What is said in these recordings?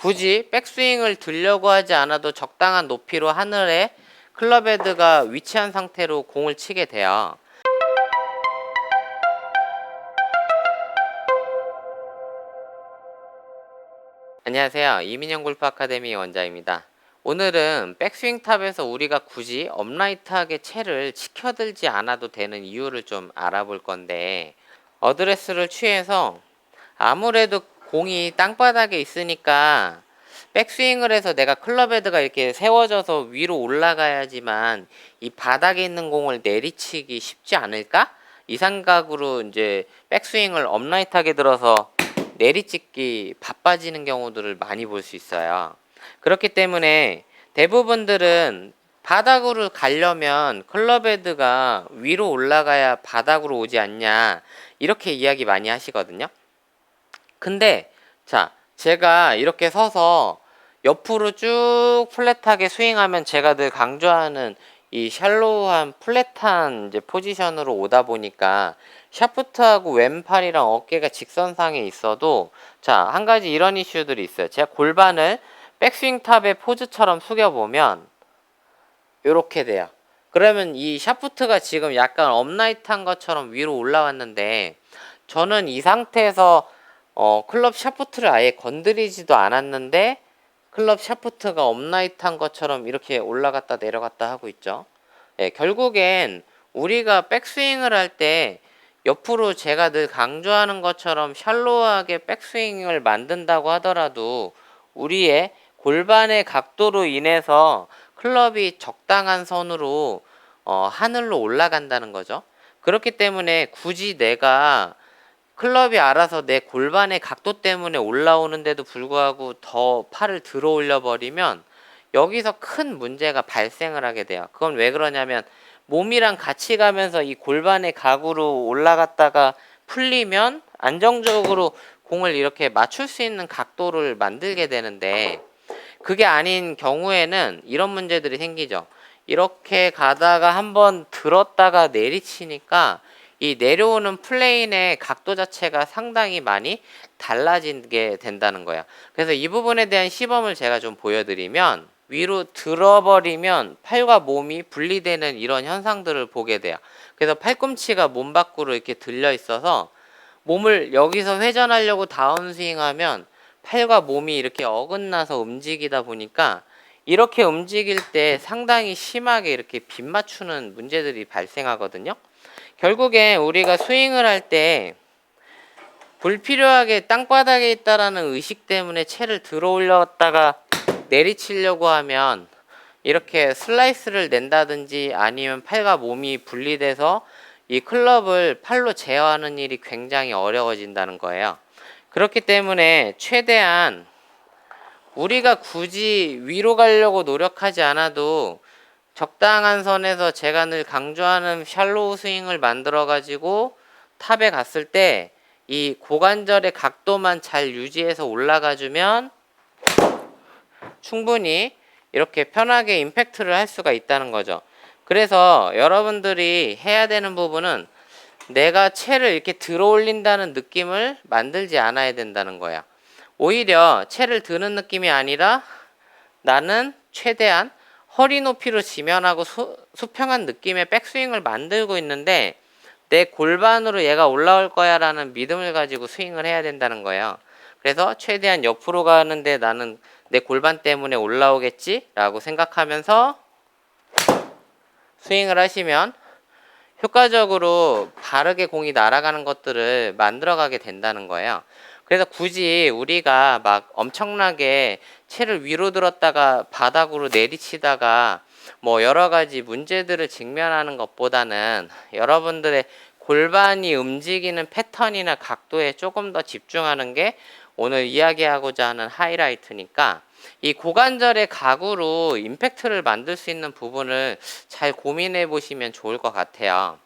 굳이 백스윙을 들려고 하지 않아도 적당한 높이로 하늘에 클럽 헤드가 위치한 상태로 공을 치게 돼요. 안녕하세요. 이민영 골프 아카데미 원장입니다. 오늘은 백스윙 탑에서 우리가 굳이 업라이트하게 채를 치켜들지 않아도 되는 이유를 좀 알아볼 건데 어드레스를 취해서 아무래도 공이 땅바닥에 있으니까 백스윙을 해서 내가 클럽 헤드가 이렇게 세워져서 위로 올라가야지만 이 바닥에 있는 공을 내리치기 쉽지 않을까? 이 생각으로 이제 백스윙을 업라이트하게 들어서 내리찍기 바빠지는 경우들을 많이 볼 수 있어요. 그렇기 때문에 대부분들은 바닥으로 가려면 클럽 헤드가 위로 올라가야 바닥으로 오지 않냐 이렇게 이야기 많이 하시거든요. 근데 자 제가 이렇게 서서 옆으로 쭉 플랫하게 스윙하면 제가 늘 강조하는 이 샬로우한 플랫한 이제 포지션으로 오다 보니까 샤프트하고 왼팔이랑 어깨가 직선상에 있어도 자 한 가지 이런 이슈들이 있어요. 제가 골반을 백스윙 탑의 포즈처럼 숙여보면 이렇게 돼요. 그러면 이 샤프트가 지금 약간 업라이트한 것처럼 위로 올라왔는데 저는 이 상태에서 어, 클럽 샤프트를 아예 건드리지도 않았는데 클럽 샤프트가 업라이트한 것처럼 이렇게 올라갔다 내려갔다 하고 있죠. 예, 결국엔 우리가 백스윙을 할 때 옆으로 제가 늘 강조하는 것처럼 샬로하게 백스윙을 만든다고 하더라도 우리의 골반의 각도로 인해서 클럽이 적당한 선으로 어, 하늘로 올라간다는 거죠. 그렇기 때문에 굳이 내가 클럽이 알아서 내 골반의 각도 때문에 올라오는데도 불구하고 더 팔을 들어 올려 버리면 여기서 큰 문제가 발생을 하게 돼요. 그건 왜 그러냐면 몸이랑 같이 가면서 이 골반의 각으로 올라갔다가 풀리면 안정적으로 공을 이렇게 맞출 수 있는 각도를 만들게 되는데 그게 아닌 경우에는 이런 문제들이 생기죠. 이렇게 가다가 한번 들었다가 내리치니까 이 내려오는 플레인의 각도 자체가 상당히 많이 달라지게 된다는 거야. 그래서 이 부분에 대한 시범을 제가 좀 보여드리면 위로 들어버리면 팔과 몸이 분리되는 이런 현상들을 보게 돼요. 그래서 팔꿈치가 몸 밖으로 이렇게 들려 있어서 몸을 여기서 회전하려고 다운스윙하면 팔과 몸이 이렇게 어긋나서 움직이다 보니까 이렇게 움직일 때 상당히 심하게 이렇게 빗 맞추는 문제들이 발생하거든요. 결국에 우리가 스윙을 할 때 불필요하게 땅바닥에 있다라는 의식 때문에 채를 들어 올렸다가 내리치려고 하면 이렇게 슬라이스를 낸다든지 아니면 팔과 몸이 분리돼서 이 클럽을 팔로 제어하는 일이 굉장히 어려워진다는 거예요. 그렇기 때문에 최대한 우리가 굳이 위로 가려고 노력하지 않아도 적당한 선에서 제가 늘 강조하는 샬로우 스윙을 만들어 가지고 탑에 갔을 때 이 고관절의 각도만 잘 유지해서 올라가 주면 충분히 이렇게 편하게 임팩트를 할 수가 있다는 거죠. 그래서 여러분들이 해야 되는 부분은 내가 채를 이렇게 들어 올린다는 느낌을 만들지 않아야 된다는 거야. 오히려 채를 드는 느낌이 아니라 나는 최대한 허리 높이로 지면하고 수, 수평한 느낌의 백스윙을 만들고 있는데 내 골반으로 얘가 올라올 거야 라는 믿음을 가지고 스윙을 해야 된다는 거예요. 그래서 최대한 옆으로 가는데 나는 내 골반 때문에 올라오겠지 라고 생각하면서 스윙을 하시면 효과적으로 바르게 공이 날아가는 것들을 만들어가게 된다는 거예요. 그래서 굳이 우리가 막 엄청나게 채를 위로 들었다가 바닥으로 내리치다가 뭐 여러 가지 문제들을 직면하는 것보다는 여러분들의 골반이 움직이는 패턴이나 각도에 조금 더 집중하는 게 오늘 이야기하고자 하는 하이라이트니까 이 고관절의 각으로 임팩트를 만들 수 있는 부분을 잘 고민해 보시면 좋을 것 같아요.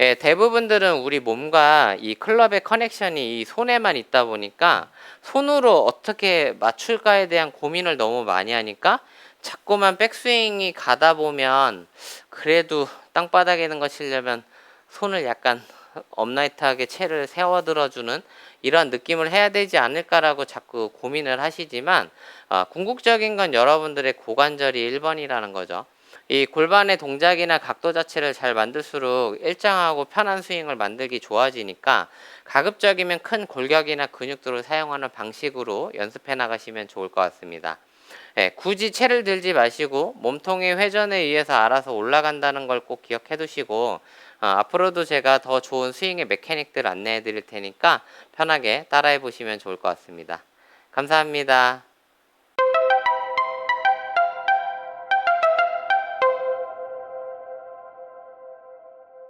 예, 대부분들은 우리 몸과 이 클럽의 커넥션이 이 손에만 있다 보니까 손으로 어떻게 맞출까에 대한 고민을 너무 많이 하니까 자꾸만 백스윙이 가다 보면 그래도 땅바닥에 있는 거 치려면 손을 약간 업라이트하게 채를 세워 들어주는 이런 느낌을 해야 되지 않을까라고 자꾸 고민을 하시지만 아, 궁극적인 건 여러분들의 고관절이 1번이라는 거죠. 이 골반의 동작이나 각도 자체를 잘 만들수록 일정하고 편한 스윙을 만들기 좋아지니까 가급적이면 큰 골격이나 근육들을 사용하는 방식으로 연습해 나가시면 좋을 것 같습니다. 예, 굳이 채를 들지 마시고 몸통의 회전에 의해서 알아서 올라간다는 걸 꼭 기억해 두시고 어, 앞으로도 제가 더 좋은 스윙의 메케닉들 안내해 드릴 테니까 편하게 따라해 보시면 좋을 것 같습니다. 감사합니다.